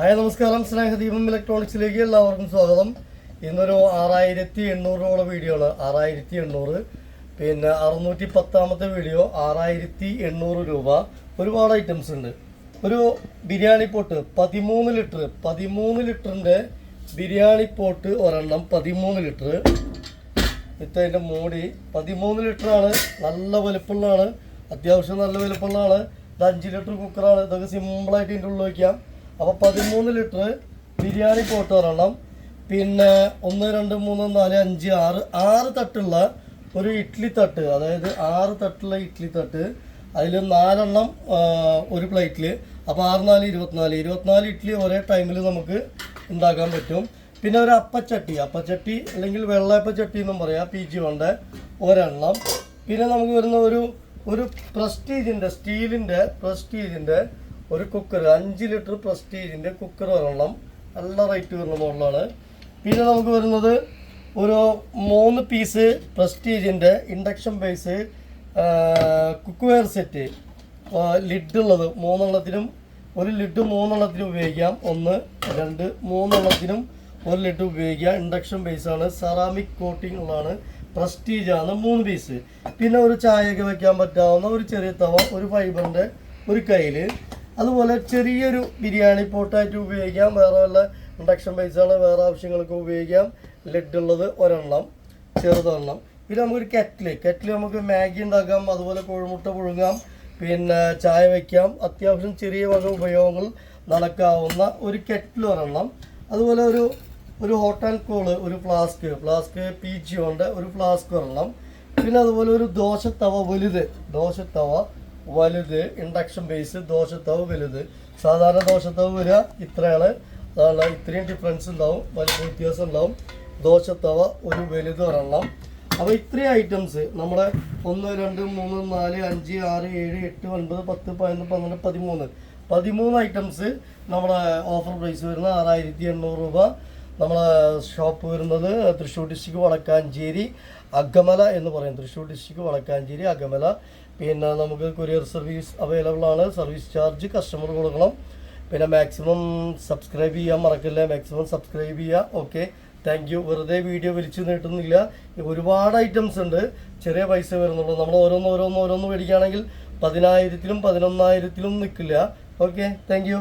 Hi നമസ്കാരം. സ്നേഹദീപം ഇലക്ട്രോണിക്സിലേക്ക് എല്ലാവർക്കും സ്വാഗതം. ഇന്നൊരു ആറായിരത്തി എണ്ണൂറോളം വീഡിയോ ആണ് ആറായിരത്തി എണ്ണൂറ്. പിന്നെ അറുന്നൂറ്റി പത്താമത്തെ വീഡിയോ ആറായിരത്തി എണ്ണൂറ് രൂപ. ഒരുപാട് ഐറ്റംസ് ഉണ്ട്. ഒരു ബിരിയാണി പോട്ട് പതിമൂന്ന് ലിറ്റർ. പതിമൂന്ന് ലിറ്ററിന്റെ ബിരിയാണി പോട്ട് ഒരെണ്ണം പതിമൂന്ന് ലിറ്റർ. ഇത്തതിന്റെ മൂടി പതിമൂന്ന് ലിറ്ററാണ്. നല്ല വലുപ്പമുള്ളതാണ്. അത്യാവശ്യം നല്ല വലുപ്പമുള്ളതാണ്. ഇത് അഞ്ച് ലിറ്റർ കുക്കറാണ് ഇതൊക്കെ സിമ്പിളായിട്ട് ഇതിന്റെ ഉള്ളിൽ വയ്ക്കാം അപ്പോൾ പതിമൂന്ന് ലിറ്റർ ബിരിയാണി പോട്ട് ഒരെണ്ണം പിന്നെ ഒന്ന് രണ്ട് മൂന്ന് നാല് അഞ്ച് ആറ് ആറ് തട്ടുള്ള ഒരു ഇഡ്ഡലി തട്ട് അതായത് ആറ് തട്ടുള്ള ഇഡ്ഡലി തട്ട്. അതിൽ നാലെണ്ണം ഒരു പ്ലേറ്റിൽ അപ്പോൾ ആറ് നാല് ഇരുപത്തിനാല്. ഇരുപത്തിനാല് ഇഡ്ഡലി ഒരേ ടൈമിൽ നമുക്ക് ഉണ്ടാക്കാൻ പറ്റും. പിന്നെ ഒരു അപ്പച്ചട്ടി. അപ്പച്ചട്ടി അല്ലെങ്കിൽ വെള്ളയപ്പച്ചട്ടി എന്നും പറയാം. പി ജി വണ്ട. ഒരെണ്ണം. പിന്നെ നമുക്ക് വരുന്ന ഒരു ഒരു പ്രസ്റ്റീജിന്റെ സ്റ്റീലിന്റെ പ്രസ്റ്റീജിന്റെ ഒരു കുക്കർ അഞ്ച് ലിറ്റർ പ്രസ്റ്റീജിന്റെ കുക്കർ വരണം നല്ല റേറ്റ് വരുന്ന മോഡലാണ് പിന്നെ നമുക്ക് വരുന്നത് ഒരു മൂന്ന് piece പ്രസ്റ്റീജിന്റെ induction base cookware set lid ഉള്ളത്. മൂന്നെണ്ണത്തിനും ഒരു ലിഡ് മൂന്നെണ്ണത്തിനും ഉപയോഗിക്കാം. ഒന്ന് രണ്ട് മൂന്നെണ്ണത്തിനും ഒരു ലിഡ് ഉപയോഗിക്കാം. ഇൻഡക്ഷൻ ബേസാണ് സെറാമിക് കോട്ടിംഗ് ഉള്ളതാണ്. പ്രസ്റ്റീജ് ആണ് മൂന്ന് പീസ് പിന്നെ ഒരു ചായയൊക്കെ വെക്കാൻ പറ്റാവുന്ന ഒരു ചെറിയ തവ ഒരു ഫൈബറിന്റെ ഒരു കയ്യിൽ അതുപോലെ ചെറിയൊരു ബിരിയാണി പോട്ടായിട്ട് ഉപയോഗിക്കാം. വേറെ വല്ല ഇൻഡക്ഷൻ ബേസാണ് വേറെ ആവശ്യങ്ങൾക്ക് ഉപയോഗിക്കാം. ലെഡ് ഉള്ളത് ഒരെണ്ണം ചെറുതൊരെണ്ണം. പിന്നെ നമുക്കൊരു കെറ്റിൽ കെറ്റിൽ നമുക്ക് മാഗി ഉണ്ടാക്കാം അതുപോലെ കോഴിമുട്ട പുഴുങ്ങാം പിന്നെ ചായ വയ്ക്കാം അത്യാവശ്യം ചെറിയ വക ഉപയോഗങ്ങൾ നടക്കാവുന്ന ഒരു കെറ്റിൽ ഒരെണ്ണം. അതുപോലെ ഒരു ഒരു ഹോട്ട് ആൻഡ് കോൾ ഒരു ഫ്ലാസ്ക് ഫ്ലാസ്ക് കൊണ്ട് ഒരു ഫ്ലാസ്ക് ഒരെണ്ണം. പിന്നെ അതുപോലെ ഒരു ദോശത്തവ വലുത് ദോശത്തവ വലുത് ഇൻഡക്ഷൻ ബേസ് ദോശത്തവ വലുത്. സാധാരണ ദോശത്തവ വരിക ഇത്രയാണ്. അതാണ് ഇത്രയും ഡിഫറൻസ് ഉണ്ടാവും വലിയ വ്യത്യാസം ഉണ്ടാവും. ദോശത്തവ ഒരു വലുത് ഒരെണ്ണം. അപ്പോൾ ഇത്രയും ഐറ്റംസ് നമ്മുടെ ഒന്ന് രണ്ട് മൂന്ന് നാല് അഞ്ച് ആറ് ഏഴ് എട്ട് ഒൻപത് പത്ത് പതിനൊന്ന് പന്ത്രണ്ട് പതിമൂന്ന്. പതിമൂന്ന് ഐറ്റംസ് നമ്മുടെ ഓഫർ പ്രൈസ് വരുന്നത് ആറായിരത്തി എണ്ണൂറ് രൂപ. നമ്മളെ ഷോപ്പ് വരുന്നത് തൃശ്ശൂർ ഡിസ്ട്രിക്ട് വടക്കാഞ്ചേരി അഗമല എന്ന് പറയും. തൃശ്ശൂർ ഡിസ്ട്രിക്ട് വടക്കാഞ്ചേരി അഗമല. പിന്നെ നമുക്ക് കൊറിയർ സർവീസ് അവൈലബിൾ ആണ്. സർവീസ് ചാർജ് കസ്റ്റമർ കൊടുക്കണം. പിന്നെ മാക്സിമം സബ്സ്ക്രൈബ് ചെയ്യാൻ മറക്കില്ല? മാക്സിമം സബ്സ്ക്രൈബ് ചെയ്യുക ഓക്കെ താങ്ക് യു വെറുതെ വീഡിയോ വലിച്ചു നീട്ടുന്നില്ല. ഒരുപാട് ഐറ്റംസ് ഉണ്ട്. ചെറിയ പൈസ വരുന്നുള്ളൂ. നമ്മൾ ഓരോന്ന് ഓരോന്ന് ഓരോന്ന് മേടിക്കുകയാണെങ്കിൽ പതിനായിരത്തിലും പതിനൊന്നായിരത്തിലും നിൽക്കില്ല. Okay thank